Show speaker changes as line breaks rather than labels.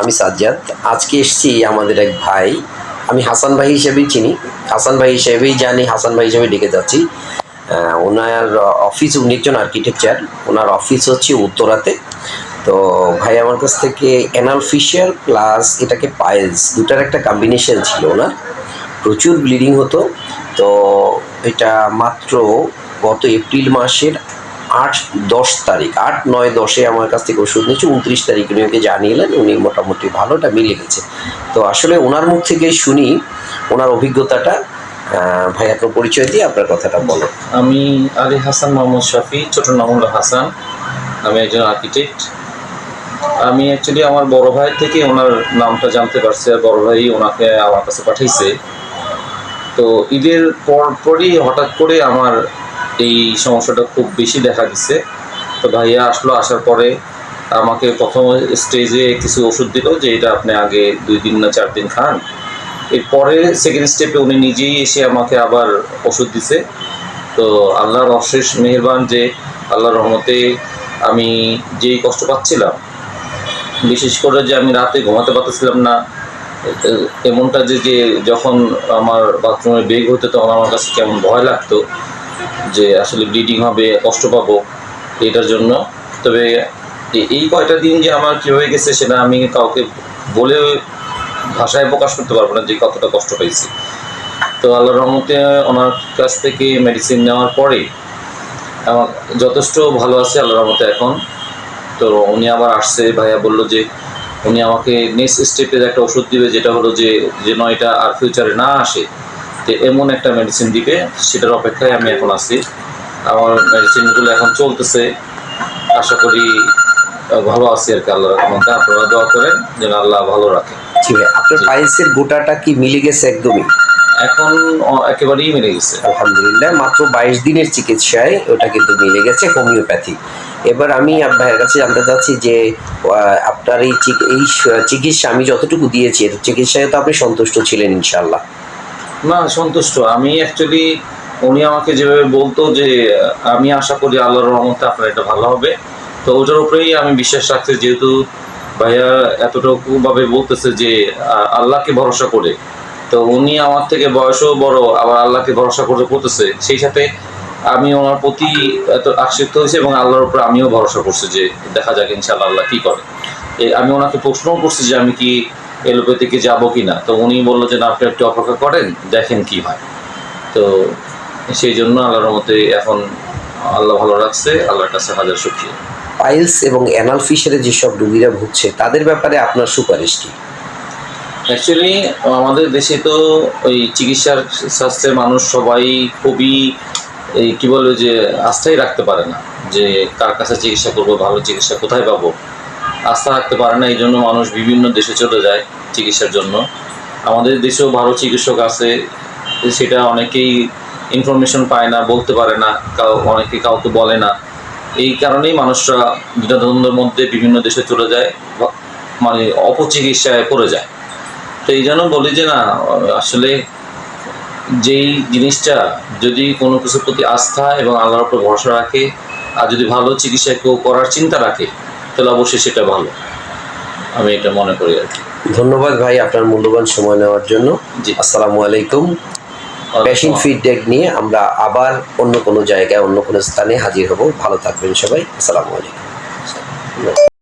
আমি সাজ্জাদ। আজকে এসেছি আমাদের এক ভাই। আমি হাসান ভাই হিসেবেই চিনি। হাসান ভাই হিসেবেই জানি, হাসান ভাই হিসেবে ডেকে যাচ্ছি। ওনার অফিস, উনি একজন আর্কিটেকচার ওনার অফিস হচ্ছে উত্তরাতে। তো ভাই আমার কাছ থেকে অ্যানাল ফিশার প্লাস এটাকে পায়েলস দুটার একটা কম্বিনেশন ছিল ওনার। প্রচুর ব্লিডিং হতো। তো এটা মাত্র গত এপ্রিল মাসের আট দশ তারিখ, আট নয় দশে আমার কাছ থেকে ওষুধ নিয়েছে, উনত্রিশ তারিখ উনি ওকে জানিয়েলেন, উনি মোটামুটি ভালোটা মিলে গেছে তো আসলে ওনার মুখ থেকে শুনি, ওনার অভিজ্ঞতাটা ভাই আপনার পরিচয় দিয়ে আপনার কথাটা বলো।
আমি আলী হাসান মোহাম্মদ শফি, ছোট নামুল্লাহ হাসান, আমি একজন আর্কিটেক্ট আমি অ্যাকচুয়ালি আমার বড় ভাই থেকে ওনার নামটা জানতে পারছি আর বড় ভাই ওনাকে আমার কাছে পাঠিয়েছে তো ঈদের পর পরই হঠাৎ করে আমার এই সমস্যাটা খুব বেশি দেখা দিচ্ছে তো ভাইয়া আসলো, আসার পরে আমাকে প্রথম স্টেজে কিছু ওষুধ দিল যে এটা আপনি আগে দুই দিন না চার দিন খান। এরপরে সেকেন্ড স্টেপে উনি নিজেই এসে আমাকে আবার ওষুধ দিছে। তো আল্লাহর অশেষ মেহেরবান যে আল্লাহর রহমতে আমি যেই কষ্ট পাচ্ছিলাম, বিশেষ করে যে আমি রাতে ঘুমাতে পারতেছিলাম না, এমনটা যে যে যখন আমার বাথরুমে বেগ হতো তখন আমার কাছে কেমন ভয় লাগতো। যে আসলে ব্লিডিং হবে, কষ্ট পাবো, এটার জন্য। তবে এই কয়টা দিন যে আমার কী হয়ে গেছে সেটা আমি কাউকে বলে ভাষায় প্রকাশ করতে পারব না যে কতটা কষ্ট পেয়েছি তো আল্লাহর রহমতে ওনার কাছ থেকে মেডিসিন নেওয়ার পরে আমার যথেষ্ট ভালো আছে আল্লাহর রহমতে এখন। তো উনি আবার আসছে, ভাইয়া বলল যে উনি আমাকে নেক্সট স্টেপে একটা ওষুধ দিবে, যেটা হলো যে যেন এটা আর ফিউচারে না আসে তো এমন একটা মেডিসিন দিবে সেটার অপেক্ষায় আমি এখন আছি। আমার মেডিসিনগুলো এখন চলতেছে। আশা করি ভালো আছি আর কি আল্লাহর রহমতে। আপনারা দোয়া করেন যেন আল্লাহ ভালো রাখে।
ঠিক আছে আপনার পাইলসের গোটাটা কি মিলে গেছে একদমই?
এখন একেবারেই মিলে গেছে।
আলহামদুলিল্লাহ মাত্র বাইশ দিনের চিকিৎসায় ওটা কিন্তু মিলে গেছে হোমিওপ্যাথি। এবার আমি ভাইয়ের কাছে জানতে চাচ্ছি যে আপনার এই এই চিকিৎসা আমি যতটুকু দিয়েছি চিকিৎসায় তো আপনি সন্তুষ্ট ছিলেন ইনশাল্লাহ
না, সন্তুষ্ট। আমি অ্যাকচুয়ালি উনি আমাকে যেভাবে বলতো যে, আমি আশা করি আল্লাহর রহমতে আপনার এটা ভালো হবে। তো ওটার উপরেই আমি বিশ্বাস রাখছি, যেহেতু ভাইয়া এতটুকু ভাবে বলতেছে যে আল্লাহকে ভরসা করে। তো উনি আমার থেকে বয়সও বড়, আবার আল্লাহকে ভরসা করে করতেছে। সেই সাথে আমি ওনার প্রতি এত আকর্ষিত হয়েছি এবং আল্লাহর উপর আমিও ভরসা করছি যে, দেখা যাক ইনশাল্লাহ আল্লাহ কি করে। আমি ওনাকে প্রশ্নও করছি যে, আমি কি এলোপ্যাথিকে যাব কি না তো উনি বলল যে না আপনি একটু অপেক্ষা করেন দেখেন কি হয়। তো সেই জন্য আল্লাহর মতে এখন আল্লাহ ভালো রাখছে আল্লাহর কাছে হাজার শুক্রিয়া।
পাইলস এবং অ্যানাল ফিশারে যেসব রোগীরা ভুগছে তাদের ব্যাপারে আপনার সুপারিশ কি?
অ্যাকচুয়ালি আমাদের দেশে তো ওই চিকিৎসার শাস্ত্রে মানুষ সবাই খুবই এই কী বলব যে আস্থাই রাখতে পারে না যে কার কাছে চিকিৎসা করব ভালো চিকিৎসা কোথায় পাবো। আস্থা রাখতে পারে না এই জন্য মানুষ বিভিন্ন দেশে চলে যায় চিকিৎসার জন্য। আমাদের দেশেও ভালো চিকিৎসক আছে, সেটা অনেকেই ইনফরমেশন পায় না, বলতে পারে না, কাউ, অনেকে কাউকে বলে না। এই কারণেই মানুষরা দ্বিধাদ্বন্দ্বের মধ্যে বিভিন্ন দেশে চলে যায় মানে অপচিকিৎসায় পড়ে যায়। তো এই জন্য বলি যে না, আসলে যেই জিনিসটা যদি কোনো কিছুর প্রতি আস্থা এবং আল্লাহর উপর ভরসা রাখে, আর যদি ভালো চিকিৎসা কেউ করার চিন্তা রাখে তাহলে অবশ্যই সেটা ভালো। আমি এটা মনে করি আর কি।
ধন্যবাদ ভাই আপনার মূল্যবান সময় নেওয়ার জন্য।
জি।
আসসালামু আলাইকুম। প্যাশন ফিডব্যাক নিয়ে আমরা আবার অন্য কোনো জায়গায় অন্য কোনো স্থানে হাজির হব। ভালো থাকবেন সবাই। আসসালামু আলাইকুম।